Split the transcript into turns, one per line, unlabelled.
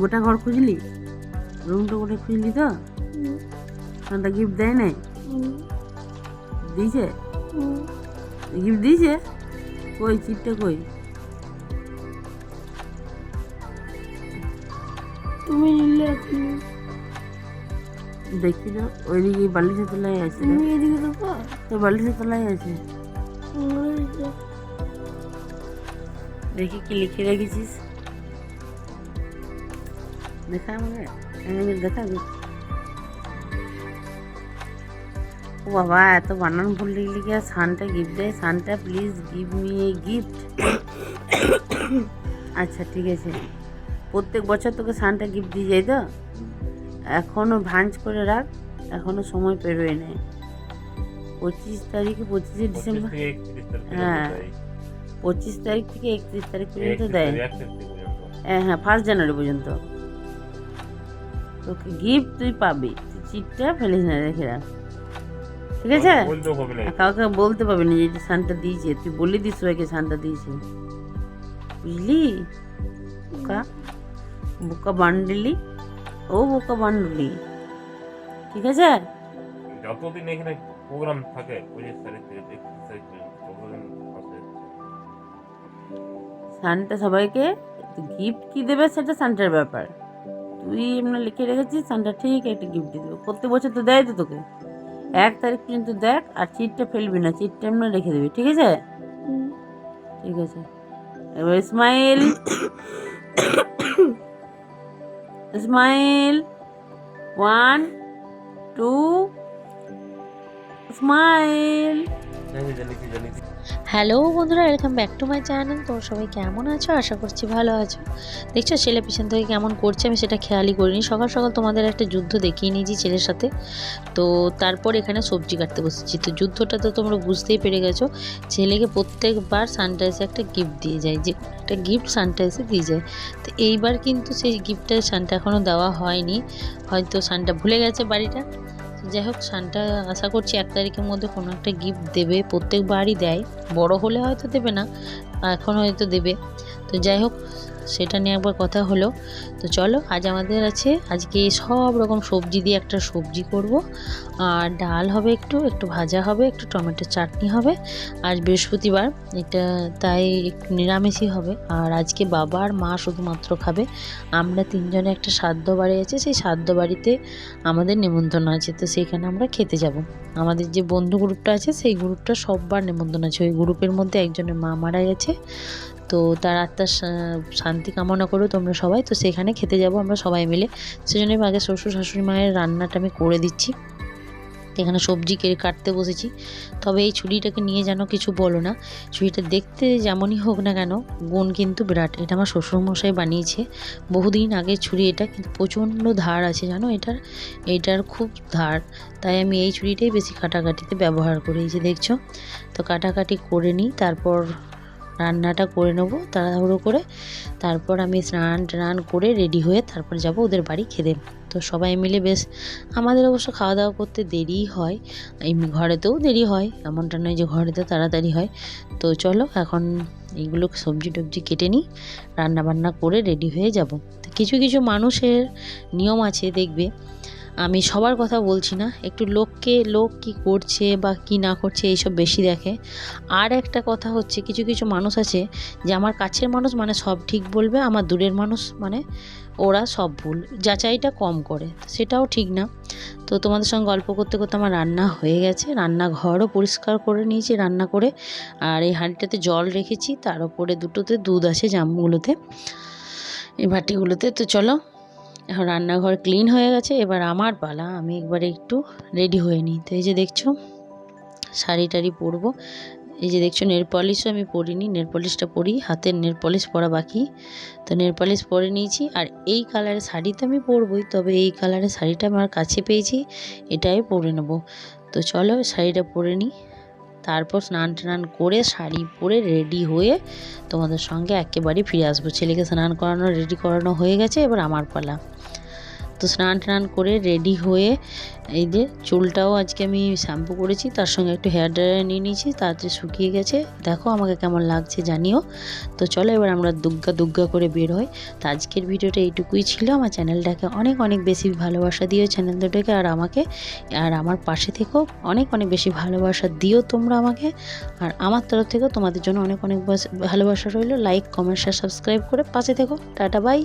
গোটা ঘর খুঁজলি? রুমটা গোটা খুঁজলি তো? সান্তা গিফট দেয় নাই? দিয়েছে? গিফট দিয়েছে? কই চিপটা কই?
তুমি নিলে
দেখি তো ওইদিকে বালিশের তলায় আছে
তুমি এদিকে দেখো
তো বালিশের তলায় আছে। দেখি কি লিখে রেখেছিস? দেখা আমাকে আমাকে দেখা দে। ও বাবা এত বানান ভুল লিখলি কি আর সানটা গিফট দেয়? Santa please give me a gift আচ্ছা ঠিক আছে। প্রত্যেক বছর তোকে সানটা গিফট দিয়ে যায় তো? এখনও ভাঞ্জ করে রাখ এখনও সময় পেরোয় নেয়। পঁচিশ তারিখে পঁচিশে ডিসেম্বর? হ্যাঁ। পঁচিশ তারিখ থেকে একত্রিশ তারিখ পর্যন্ত দেয়। হ্যাঁ হ্যাঁ ফার্স্ট জানুয়ারি পর্যন্ত। তোকে গিফট তুই পাবি। তুই চিটটা ফেলিস না রেখে রাখ ঠিক আছে? কাউকে বলতে পারবি না যে এটা সানটা দিয়েছে। তুই বলে দিস সবাইকে সানটা দিয়েছে। বুঝলি? বোকা। বোকা বান্ডলি। ও বোকা বান্ডলি। ঠিক আছে?
যতদিন এখানে প্রোগ্রাম থাকে পঁচিশ তারিখ তারিখ
সানটা সবাইকে গিফট কি দেবে সেটা সানটার ব্যাপার। তুই এমনি লিখে রেখেছিস সানটা ঠিক একটা গিফট দিয়ে দেবে। প্রত্যেক বছর তো দেয় তো তোকে। এক তারিখ পর্যন্ত দেখ, আর চিটটা ফেলবি না, চিটটা এমনি রেখে দিবি, ঠিক আছে? ঠিক আছে। এবার smile smile one two smile
hello বন্ধুরা welcome back to my channel তো সবাই কেমন আছো? আশা করছি ভালো আছো। দেখছ, ছেলে পিছন থেকে কেমন করছে আমি সেটা খেয়ালই করিনি। সকাল সকাল তোমাদের একটা যুদ্ধ দেখিয়ে নিয়েছি ছেলের সাথে। তো তারপর এখানে সবজি কাটতে বসেছি। তো যুদ্ধটা তো তোমরা বুঝতেই পেরে গেছো। ছেলেকে প্রত্যেকবার সানরাইজে একটা গিফট দিয়ে যায়। যে একটা গিফট সানরাইজে দিয়ে যায়। তো এইবার কিন্তু সেই গিফটটা সানটা এখনও দেওয়া হয়নি। হয়তো সানটা ভুলে গেছে বাড়িটা। যাই হোক সানটা আশা করছি এক তারিখের মধ্যে কোনো একটা গিফট দেবে। প্রত্যেকবারই দেয়। বড় হলে হয়তো দেবে না এখন হয়তো দেবে। তো যাই হোক সেটা নিয়ে একবার কথা হলো। তো চলো, আজ আমাদের আছে, আজকে সব রকম সবজি দিয়ে একটা সবজি করব। আর ডাল হবে একটু একটু ভাজা হবে, একটু টমেটোর চাটনি হবে। আজ বৃহস্পতিবার এটা তাই একটু নিরামিষই হবে। আর আজকে বাবা আর মা শুধুমাত্র খাবে। আমরা তিনজনে একটা সাধ্য বাড়ি আছে, সেই সাধ্য বাড়িতে আমাদের নেমন্তন্ন আছে। তো সেইখানে আমরা খেতে যাব। আমাদের যে বন্ধু গ্রুপটা আছে, সেই গ্রুপটা সববার নেমন্তন্ন আছে। ওই গ্রুপের মধ্যে একজনের মা মারা গেছে তো তার আত্মার শান্তি কামনা করো তোমরা সবাই। তো সেখানে খেতে যাব আমরা সবাই মিলে। সেজন্য আগে শ্বশুর শাশুড়ি মায়ের রান্নাটা আমি করে দিচ্ছি। এখানে সবজি কেটে কাটতে বসেছি। তবে এই ছুরিটাকে নিয়ে যেন কিছু বলো না। ছুরিটা দেখতে যেমনই হোক না কেন, গুণ কিন্তু বিরাট। এটা আমার শ্বশুরমশাই বানিয়েছে। বহুদিন আগে ছুরি এটা কিন্তু প্রচণ্ড ধার আছে, জানো? এটার এটার খুব ধার। তাই আমি এই ছুরিটাই বেশি কাটাকাটিতে ব্যবহার করি। এই যে দেখছ? তো কাটাকাটি করে নিই, তারপর রান্নাটা করে নেব তাড়াহুড়ো করে। তারপর আমি স্নান টান করে রেডি হয়ে তারপর যাব ওদের বাড়ি খেতে। তো সবাই মিলে বেশ, আমাদের অবশ্য খাওয়া দাওয়া করতে দেরিই হয়। এমনি ঘরেতেও দেরি হয়, এমনটা নয় যে ঘরেতে তাড়াতাড়ি হয়। তো চলো এখন এইগুলো সবজি টবজি কেটে নিই রান্না বান্না করে রেডি হয়ে যাব। কিছু কিছু মানুষের নিয়ম আছে দেখবে। আমি সবার কথা বলছি না, একটু লোককে লোক কি করছে বা কি না করছে এইসব বেশি দেখে। আর একটা কথা হচ্ছে, কিছু কিছু মানুষ আছে যে আমার কাছের মানুষ মানে সব ঠিক বলবে, আমার দূরের মানুষ মানে ওরা সব ভুল, যাচাইটা কম করে, সেটাও ঠিক না। তো তোমাদের সঙ্গে গল্প করতে করতে আমার রান্না হয়ে গেছে, রান্নাঘরও পরিষ্কার করে নিয়েছি, রান্না করে। আর এই হাঁড়িটাতে জল রেখেছি, তার উপরে দুটোতে দুধ আছে জামগুলোতে, এই বাটিগুলোতে। তো চলো এখন রান্নাঘর ক্লিন হয়ে গেছে, এবার আমার পালা, আমি একবার একটু রেডি হয়ে নিই। তো এই যে দেখছ, শাড়ি টাড়ি পরবো। এই যে দেখছ নেল আমি পরিনি নেল পলিশটা পরি, হাতের নেল পলিশ পরা বাকি। তো নেল পলিশ পরে নিয়েছি, আর এই কালারের শাড়ি তো আমি পরবই, তবে এই কালারের শাড়িটা আমার কাছে পেয়েছি, এটাই পরে নেব। তো চলো, শাড়িটা পরে নিই। তারপর স্নান টান করে শাড়ি পরে রেডি হয়ে তোমাদের সঙ্গে একেবারে ফিরে আসব। ছেলেকে স্নান করানো রেডি করানো হয়ে গেছে, এবার আমার পালা। তো স্নান টান করে রেডি হয়ে এই যে চুলটাও আজকে আমি শ্যাম্পু করেছি, তার সঙ্গে একটু হেয়ার ড্রায়ার নিয়ে নিয়েছি, তাতে শুকিয়ে গেছে। দেখো আমাকে কেমন লাগছে জানিও। তো চলো এবার আমরা দুগ্গা দুগ্গা করে বের হই। তো আজকের ভিডিওটা এইটুকুই ছিল। আমার চ্যানেলটাকে অনেক অনেক বেশি ভালোবাসা দিও চ্যানেল দুটোকে, আর আমাকে, আর আমার পাশে থেকেও অনেক অনেক বেশি ভালোবাসা দিও তোমরা আমাকে। আর আমার তরফ থেকেও তোমাদের জন্য অনেক অনেক ভালোবাসা রইল। লাইক কমেন্ট শেয়ার সাবস্ক্রাইব করে পাশে থেকো। Tata bye